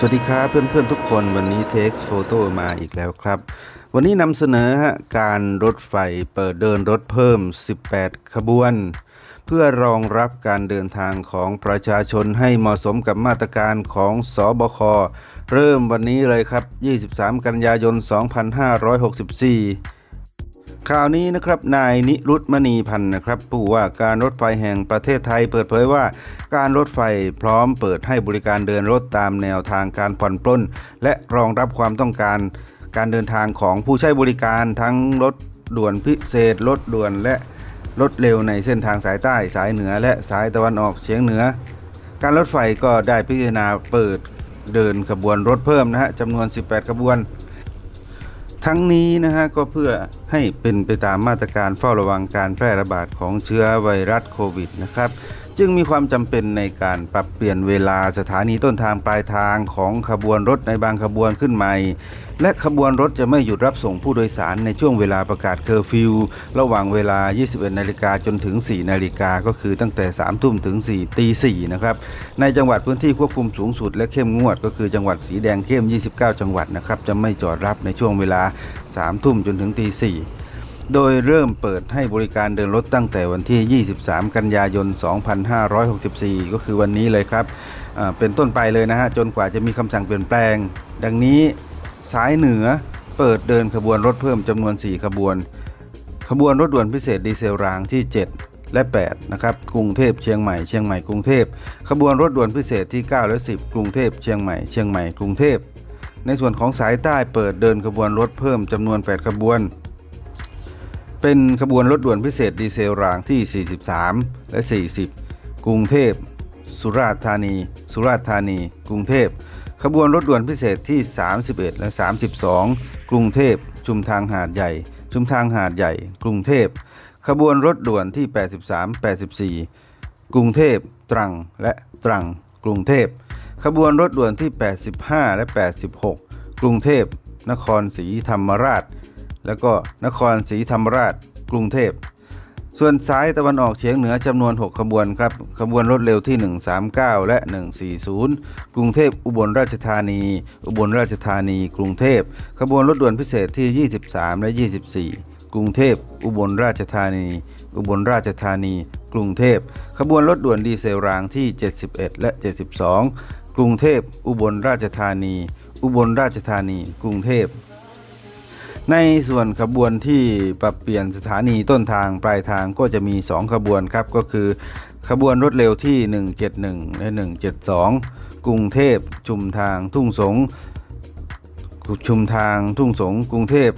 สวัสดีครับเพื่อนๆทุกคนวันนี้เทคโฟโต้มาอีกแล้วครับ วันนี้นำเสนอฮะการรถไฟเปิดเดินรถเพิ่ม 18 ขบวน เพื่อรองรับการเดินทางของประชาชนให้เหมาะสมกับมาตรการของสบค เริ่มวันนี้เลยครับ 23 กันยายน 2564 ข่าวนี้นะครับนายนิรุตมณีพันธ์นะครับผู้ว่าการรถไฟแห่งประเทศไทยเปิดเผยว่า การรถไฟพร้อมเปิดให้บริการเดินรถตามแนวทางการผ่อนปลนและรองรับความต้องการการเดินทางของผู้ใช้บริการทั้งรถด่วนพิเศษรถด่วนและรถเร็วในเส้นทางสายใต้สายเหนือและสายตะวันออกเฉียงเหนือ การรถไฟก็ได้พิจารณาเปิดเดินขบวนรถเพิ่มนะฮะจำนวน 18 ขบวน ทั้งนี้นะฮะก็เพื่อให้เป็นไปตามมาตรการเฝ้าระวังการแพร่ระบาดของเชื้อไวรัสโควิดนะครับ จึงมีความจำเป็นในการปรับเปลี่ยนเวลาสถานีต้นทางปลายทางของขบวนรถในบางขบวนขึ้นใหม่ และขบวนรถจะไม่หยุดรับส่งผู้โดยสารในช่วงเวลาประกาศเคอร์ฟิวระหว่างเวลา 21 นาฬิกาจนถึง 4 นาฬิกาก็คือตั้งแต่ 3 ทุ่มถึง 4 ตี 4 นะครับ ในจังหวัดพื้นที่ควบคุมสูงสุดและเข้มงวดก็คือจังหวัดสีแดงเข้ม 29 จังหวัดนะครับจะไม่จอดรับในช่วงเวลา 3 ทุ่มจนถึงตี 4 โดยเริ่มเปิดให้บริการเดินรถตั้งแต่วันที่ 23 กันยายน 2564 ก็คือวันนี้เลยครับ เป็นต้นไปเลยนะฮะ จนกว่าจะมีคำสั่งเปลี่ยนแปลง ดังนี้สายเหนือเปิดเดินขบวนรถเพิ่มจำนวน 4 ขบวน ขบวนรถด่วนพิเศษดีเซลรางที่ 7 และ 8 นะครับ กรุงเทพเชียงใหม่ เชียงใหม่กรุงเทพ ขบวนรถด่วนพิเศษที่ 9 และ 10 กรุงเทพเชียงใหม่ เชียงใหม่กรุงเทพ ในส่วนของสายใต้เปิดเดินขบวนรถเพิ่มจำนวน 8 ขบวน เป็นขบวนรถด่วนพิเศษดีเซลรางที่ 43 และ 40 กรุงเทพ สุราษฎร์ธานี สุราษฎร์ธานี กรุงเทพ ขบวนรถด่วนพิเศษที่ 31 และ 32 กรุงเทพ ชุมทางหาดใหญ่ ชุมทางหาดใหญ่ กรุงเทพ ขบวนรถด่วนที่ 83 84 กรุงเทพ ตรัง และตรัง กรุงเทพ ขบวนรถด่วนที่ 85 และ 86 กรุงเทพ นครศรีธรรมราช แล้วก็นครศรีธรรมราช กรุงเทพ ส่วนสายตะวันออกเฉียงเหนือจำนวน 6 ขบวนครับ ขบวนรถเร็วที่ 139 และ 140 กรุงเทพอุบลราชธานี อุบลราชธานี กรุงเทพ ขบวนรถด่วนพิเศษที่ 23 และ 24 กรุงเทพ อุบลราชธานี อุบลราชธานี กรุงเทพ ขบวนรถด่วนดีเซลรางที่ 71 และ 72 กรุงเทพ อุบลราชธานี อุบลราชธานี กรุงเทพ ในส่วนขบวนที่ปรับเปลี่ยนสถานีต้นทางปลายทางก็จะมี 2 ขบวนครับ ก็คือ ขบวนรถเร็วที่ 171 และ 172 กรุงเทพชุมทางทุ่งสงชุมทางทุ่งสงกรุงเทพ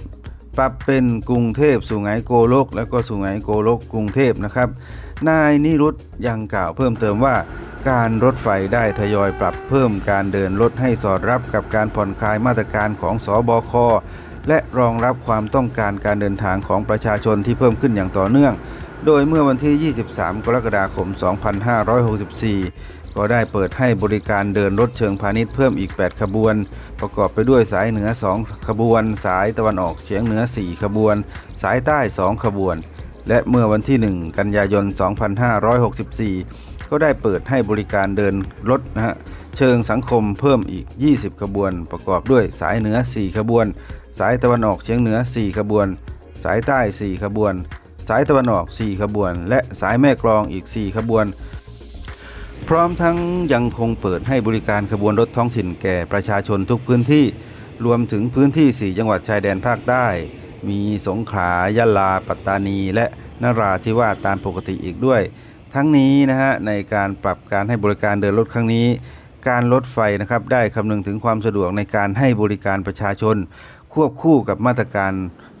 ปรับเป็นกรุงเทพสุไหงโกลก แล้วก็สุไหงโกลกกรุงเทพนะครับ นายนิรุตยังกล่าวเพิ่มเติมว่า การรถไฟได้ทยอยปรับเพิ่มการเดินรถให้สอดรับกับการผ่อนคลายมาตรการของสอบค และรองรับความต้องการการเดินทางของประชาชนที่เพิ่มขึ้นอย่างต่อเนื่อง โดยเมื่อวันที่ 23 กรกฎาคม 2564 ก็ได้เปิดให้บริการเดินรถเชิงพาณิชย์เพิ่มอีก 8 ขบวน ประกอบไปด้วยสายเหนือ 2 ขบวน สายตะวันออกเฉียงเหนือ 4 ขบวน สายใต้ 2 ขบวน และเมื่อวันที่ 1 กันยายน 2564 ก็ได้เปิดให้บริการเดินรถนะฮะเชิงสังคมเพิ่มอีก 20 ขบวน ประกอบด้วยสายเหนือ 4 ขบวน สายตะวันออกเฉียงเหนือ 4 ขบวน สายใต้ 4 ขบวน สายตะวันออก 4 ขบวน และสายแม่กลองอีก 4 ขบวน พร้อมทั้งยังคงเปิดให้บริการขบวนรถท้องถิ่นแก่ประชาชนทุกพื้นที่ รวมถึงพื้นที่ 4 จังหวัดชายแดนภาคใต้ มีสงขลายะลา ปัตตานี และนราธิวาสตามปกติอีกด้วย ทั้งนี้นะฮะในการปรับการให้บริการเดินรถครั้งนี้ การรถไฟนะครับได้คำนึงถึงความสะดวกในการให้บริการประชาชน ควบคู่กับมาตรการ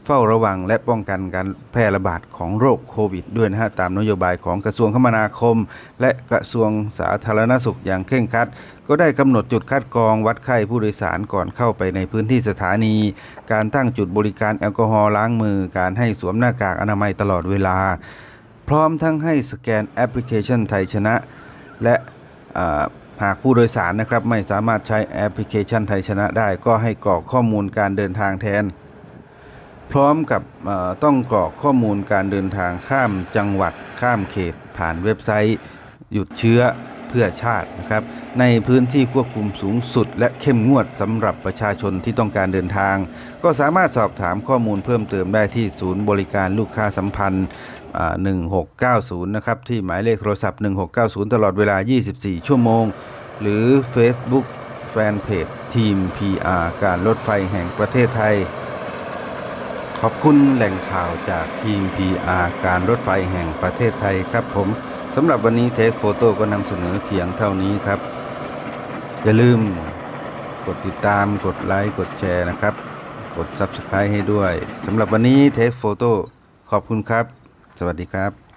เฝ้าระวังและป้องกันการแพร่ระบาดของโรคโควิดด้วยนะฮะตามนโยบายของกระทรวงคมนาคม และกระทรวงสาธารณสุขอย่างเคร่งครัด ก็ได้กำหนดจุดคัดกรองวัดไข้ผู้โดยสารก่อนเข้าไปในพื้นที่สถานี การตั้งจุดบริการแอลกอฮอล์ล้างมือ การให้สวมหน้ากากอนามัยตลอดเวลา พร้อมทั้งให้สแกนแอปพลิเคชันไทยชนะ และ หากผู้โดยสารนะครับไม่สามารถใช้แอปพลิเคชันไทยชนะได้ ก็ให้กรอกข้อมูลการเดินทางแทน พร้อมกับต้องกรอกข้อมูลการเดินทางข้ามจังหวัดข้ามเขต ผ่านเว็บไซต์ หยุดเชื้อ เพื่อชาตินะครับในพื้นที่ควบคุมสูงสุด และเข้มงวดสำหรับประชาชนที่ต้องการเดินทาง ก็สามารถสอบถามข้อมูลเพิ่มเติมได้ที่ศูนย์บริการลูกค้าสัมพันธ์ 1690 นะครับ ที่หมายเลขโทรศัพท์ 1690 ตลอดเวลา 24 ชั่วโมง หรือ Facebook แฟนเพจทีม PR การรถไฟแห่งประเทศไทย ขอบคุณแหล่งข่าวจากทีม PR การรถไฟแห่งประเทศไทยครับผม สำหรับวันนี้เทคโฟโต้ก็นำเสนอเพียงเท่านี้ครับ อย่าลืมกดติดตามกดไลค์กดแชร์นะครับ กด Subscribe ให้ด้วยสำหรับวันนี้เทคโฟโต้ขอบคุณครับ สวัสดีครับ